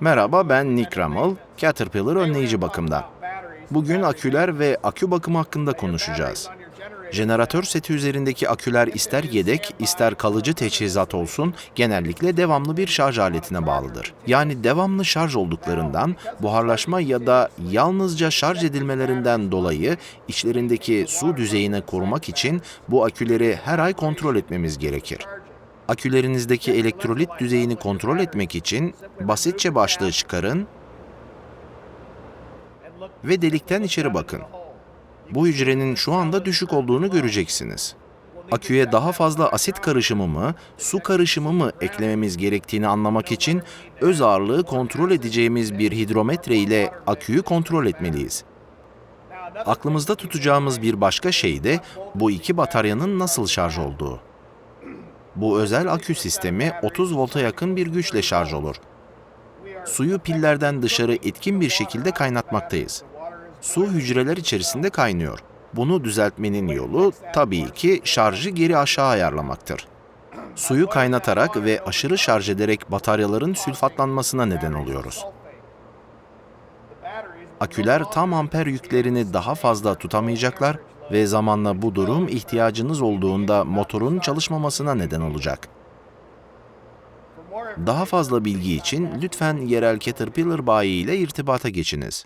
Merhaba ben Nick Rammel, Caterpillar önleyici bakımdan. Bugün aküler ve akü bakımı hakkında konuşacağız. Jeneratör seti üzerindeki aküler ister yedek, ister kalıcı teçhizat olsun, genellikle devamlı bir şarj aletine bağlıdır. Yani devamlı şarj olduklarından, buharlaşma ya da yalnızca şarj edilmelerinden dolayı içlerindeki su düzeyini korumak için bu aküleri her ay kontrol etmemiz gerekir. Akülerinizdeki elektrolit düzeyini kontrol etmek için basitçe başlığı çıkarın ve delikten içeri bakın. Bu hücrenin şu anda düşük olduğunu göreceksiniz. Aküye daha fazla asit karışımı mı, su karışımı mı eklememiz gerektiğini anlamak için öz ağırlığı kontrol edeceğimiz bir hidrometre ile aküyü kontrol etmeliyiz. Aklımızda tutacağımız bir başka şey de bu iki bataryanın nasıl şarj olduğu. Bu özel akü sistemi 30 volta yakın bir güçle şarj olur. Suyu pillerden dışarı etkin bir şekilde kaynatmaktayız. Su hücreler içerisinde kaynıyor. Bunu düzeltmenin yolu tabii ki şarjı geri aşağı ayarlamaktır. Suyu kaynatarak ve aşırı şarj ederek bataryaların sülfatlanmasına neden oluyoruz. Aküler tam amper yüklerini daha fazla tutamayacaklar ve zamanla bu durum ihtiyacınız olduğunda motorun çalışmamasına neden olacak. Daha fazla bilgi için lütfen yerel Caterpillar bayi ile irtibata geçiniz.